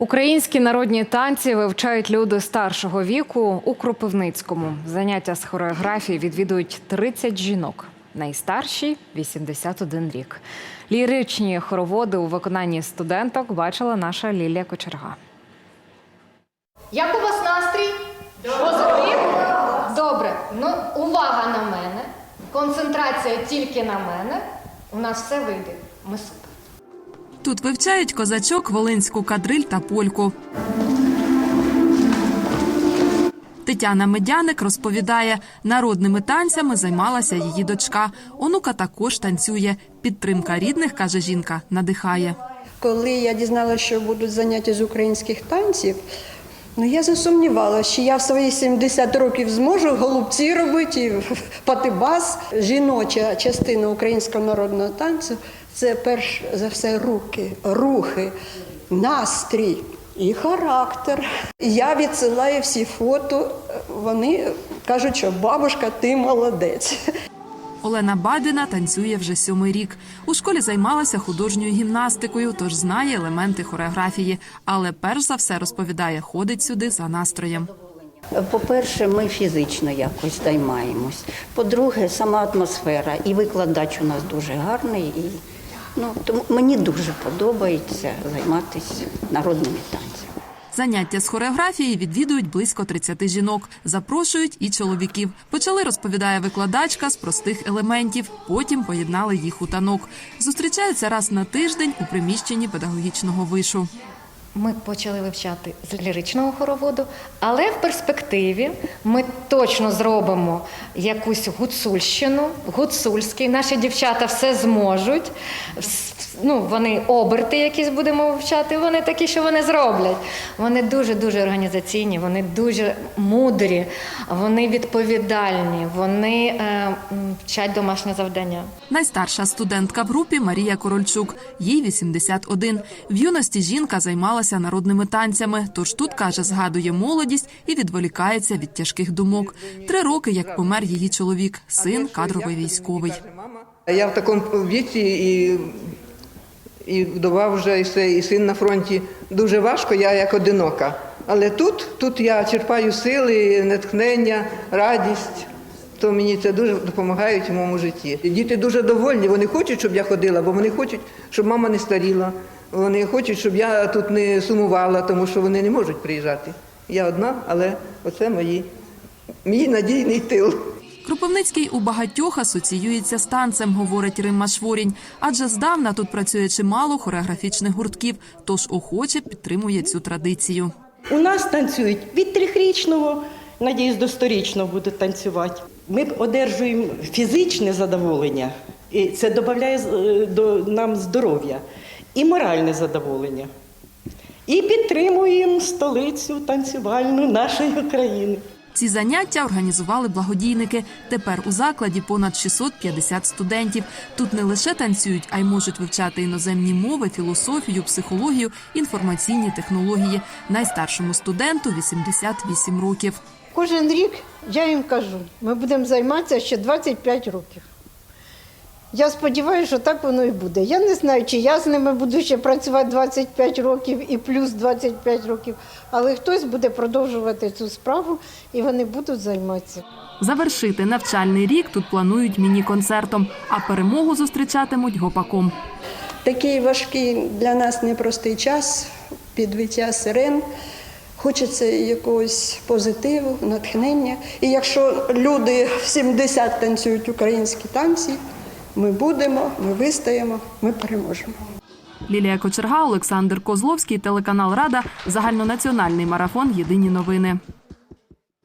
Українські народні танці вивчають люди старшого віку у Кропивницькому. Заняття з хореографії відвідують 30 жінок. Найстарші 81 рік. Ліричні хороводи у виконанні студенток бачила наша Лілія Кочерга. Як у вас настрій? Позитив? Добре. Ну, увага на мене. Концентрація тільки на мене. У нас все вийде. Ми супер. Тут вивчають козачок, волинську кадриль та польку. Тетяна Медяник розповідає, народними танцями займалася її дочка. Онука також танцює. Підтримка рідних, каже жінка, надихає. Коли я дізналася, що будуть заняття з українських танців, ну я засумнівалася, що я в свої 70 років зможу голубці робити, патибас. Жіноча частина українського народного танцю це перш за все руки, рухи, настрій і характер. Я відсилаю всі фото. Вони кажуть, що бабушка, ти молодець. Олена Бабіна танцює вже сьомий рік. У школі займалася художньою гімнастикою, тож знає елементи хореографії. Але перш за все розповідає, ходить сюди за настроєм. По-перше, ми фізично якось займаємось. По-друге, сама атмосфера і викладач у нас дуже гарний. І, ну, тому мені дуже подобається займатися народними танцями. Заняття з хореографії відвідують близько 30 жінок. Запрошують і чоловіків. Почали, розповідає викладачка, з простих елементів. Потім поєднали їх у танок. Зустрічаються раз на тиждень у приміщенні педагогічного вишу. Ми почали вивчати з ліричного хороводу, але в перспективі ми точно зробимо якусь гуцульщину, гуцульський. Наші дівчата все зможуть. Ну, вони оберти якісь будемо вивчати, вони такі, що вони зроблять. Вони дуже-дуже організаційні, вони дуже мудрі, вони відповідальні, вони е, вчать домашнє завдання. Найстарша студентка в групі Марія Корольчук. Їй 81. В юності жінка займалася народними танцями. Тож тут каже, згадує молодість і відволікається від тяжких думок. Три роки, як помер її чоловік, син кадровий військовий. Я в такому віці і, і вдова вже, і, все, і син на фронті. Дуже важко, я як одинока. Але тут, тут я черпаю сили, натхнення, радість. То мені це дуже допомагає в моєму житті. Діти дуже довольні, вони хочуть, щоб я ходила, бо вони хочуть, щоб мама не старіла. Вони хочуть, щоб я тут не сумувала, тому що вони не можуть приїжджати. Я одна, але оце мої, мій надійний тил. Кропивницький у багатьох асоціюється з танцем, говорить Римма Шворінь. Адже здавна тут працює чимало хореографічних гуртків, тож охоче підтримує цю традицію. У нас танцюють від трьохрічного, надіюсь, до сторічного будуть танцювати. Ми одержуємо фізичне задоволення, і це додає е, до нам здоров'я, і моральне задоволення. І підтримуємо столицю танцювальну нашої України. Ці заняття організували благодійники. Тепер у закладі понад 650 студентів. Тут не лише танцюють, а й можуть вивчати іноземні мови, філософію, психологію, інформаційні технології. Найстаршому студенту 88 років. Кожен рік я їм кажу, ми будемо займатися ще 25 років. Я сподіваюся, що так воно і буде. Я не знаю, чи я з ними буду ще працювати 25 років і плюс 25 років, але хтось буде продовжувати цю справу і вони будуть займатися. Завершити навчальний рік тут планують міні-концертом, а перемогу зустрічатимуть гопаком. Такий важкий для нас непростий час, підвиття сирен. Хочеться якогось позитиву, натхнення. І якщо люди в 70 танцюють українські танці, ми будемо, ми вистоїмо, ми переможемо. Лілія Кочерга, Олександр Козловський, телеканал Рада, загальнонаціональний марафон Єдині новини.